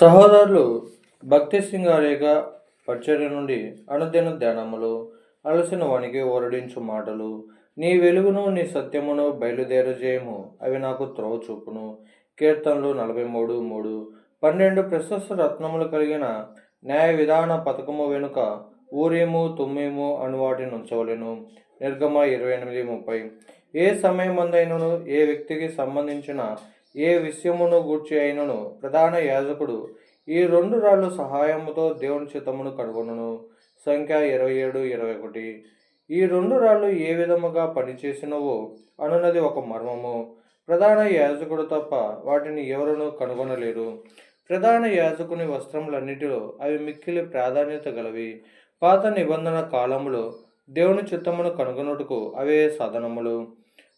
సహోదరులు భక్తి సింగారేగ పరిచర్య నుండి అనుదిన ధ్యానములు అలసిన వానికి ఓరడించు మాటలు నీ వెలుగును నీ సత్యమును బయలుదేరజేయము. అవి నాకు త్రోవ చూపును. కీర్తనలు నలభై మూడు మూడు పన్నెండు ప్రశస్త రత్నములు కలిగిన న్యాయ విధాన పథకము వెనుక ఊరేము తుమ్మేము అను వాటిని ఉంచవలను. నిర్గమ ఇరవై ఎనిమిది ముప్పై. ఏ సమయమందైనను ఏ వ్యక్తికి సంబంధించిన ఏ విషయమును గూర్చి అయినను ప్రధాన యాజకుడు ఈ రెండు రాళ్ళు సహాయముతో దేవుని చిత్తమును కనుగొనును సంఖ్య ఇరవై ఏడు ఇరవై ఒకటి. ఈ రెండు రాళ్ళు ఏ విధముగా పనిచేసినవో అనున్నది ఒక మర్మము. ప్రధాన యాజకుడు తప్ప వాటిని ఎవరునూ కనుగొనలేరు. ప్రధాన యాజకుని వస్త్రములన్నిటిలో అవి మిక్కిలి ప్రాధాన్యత గలవి. పాత నిబంధన కాలములో దేవుని చిత్తమును కనుగొనుటకు అవే సాధనములు.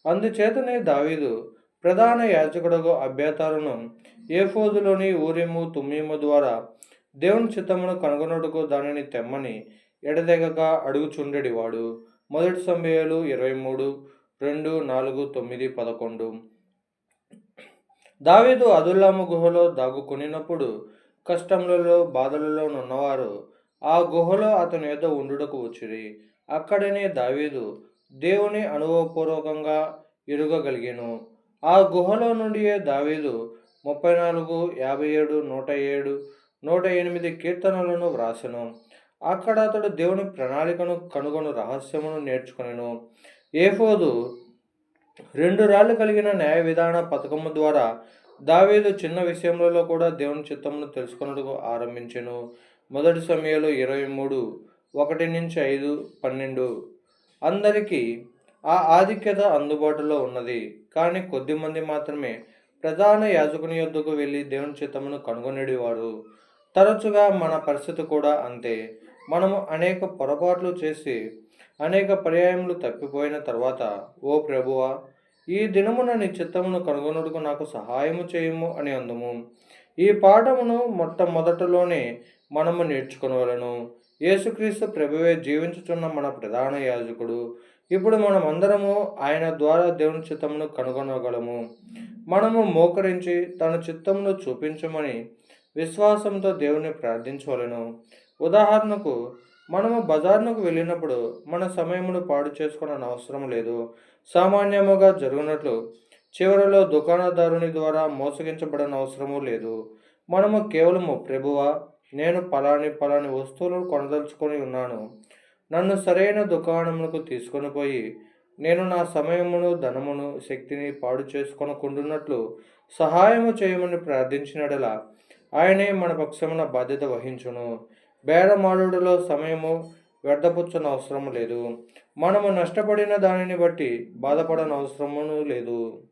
అందుచేతనే దావీదు ప్రధాన యాజకుడుగు అభ్యతారును ఏఫోదులోని ఊరేము తుమ్మేము ద్వారా దేవుని చిత్తమును కనుగొనుటకు దానిని తెమ్మని ఎడదెగక అడుగుచుండెడివాడు. మొదటి సమయాలు ఇరవై మూడు రెండు నాలుగు తొమ్మిది పదకొండు. దావీదు అదుల్లాము గుహలో దాగుకొనినప్పుడు కష్టములలో బాధలలో ఉన్నవారు ఆ గుహలో అతని యొద్ద ఉండుటకు వచ్చిరి. అక్కడనే దావీదు దేవుని అనుభవపూర్వకంగా ఎరుగగలిగాను. ఆ గుహలో నుండి దావీదు ముప్పై నాలుగు యాభై ఏడు నూట ఏడు నూట ఎనిమిది కీర్తనలను వ్రాసెను. అక్కడ అతడు దేవుని ప్రణాళికను కనుగొను రహస్యమును నేర్చుకొనెను. ఏఫోదు రెండు రాళ్ళు కలిగిన న్యాయ విధాన పథకము ద్వారా దావేదు చిన్న విషయములలో కూడా దేవుని చిత్తమును తెలుసుకొనుటకు ఆరంభించెను. మొదటి సమయంలో ఇరవై మూడు ఒకటి నుంచి ఐదు పన్నెండు. అందరికీ ఆ ఆధిక్యత అందుబాటులో ఉన్నది. కానీ కొద్దిమంది మాత్రమే ప్రధాన యాజకుని యొద్దకు వెళ్ళి దేవుని చిత్తమును కనుగొనేవారు తరచుగా మన పరిస్థితి కూడా అంతే. మనము అనేక పొరపాట్లు చేసి అనేక పర్యాయములు తప్పిపోయిన తర్వాత ఓ ప్రభువా ఈ దినమున నీ చిత్తమును కనుగొనుటకు నాకు సహాయము చేయము అని అందుము. ఈ పాఠమును మొట్టమొదటలోనే మనము నేర్చుకునవలను. యేసుక్రీస్తు ప్రభువే జీవించుచున్న మన ప్రధాన యాజకుడు. ఇప్పుడు మనం అందరము ఆయన ద్వారా దేవుని చిత్తమును కనుగొనగలము. మనము మోకరించి తన చిత్తమును చూపించమని విశ్వాసంతో దేవుని ప్రార్థించవలను. ఉదాహరణకు మనము బజార్నకు వెళ్ళినప్పుడు మన సమయమును పాడు చేసుకోవడం అవసరం లేదు. సామాన్యముగా జరిగినట్లు చివరిలో దుకాణదారుని ద్వారా మోసగించబడని అవసరము లేదు. మనము కేవలము ప్రభువా నేను పలాని పలాని వస్తువులను కొనదలుచుకొని ఉన్నాను. నన్ను సరైన దుకాణములకు తీసుకొని పోయి నేను నా సమయమును ధనమును శక్తిని పాడు చేసుకొనుకుంటున్నట్లు సహాయము చేయమని ప్రార్థించినడలా ఆయనే మన పక్షమున బాధ్యత వహించును. బేడమాడులో సమయము వ్యర్థపుచ్చన అవసరము లేదు. మనము నష్టపడిన దానిని బట్టి బాధపడనవసరము లేదు.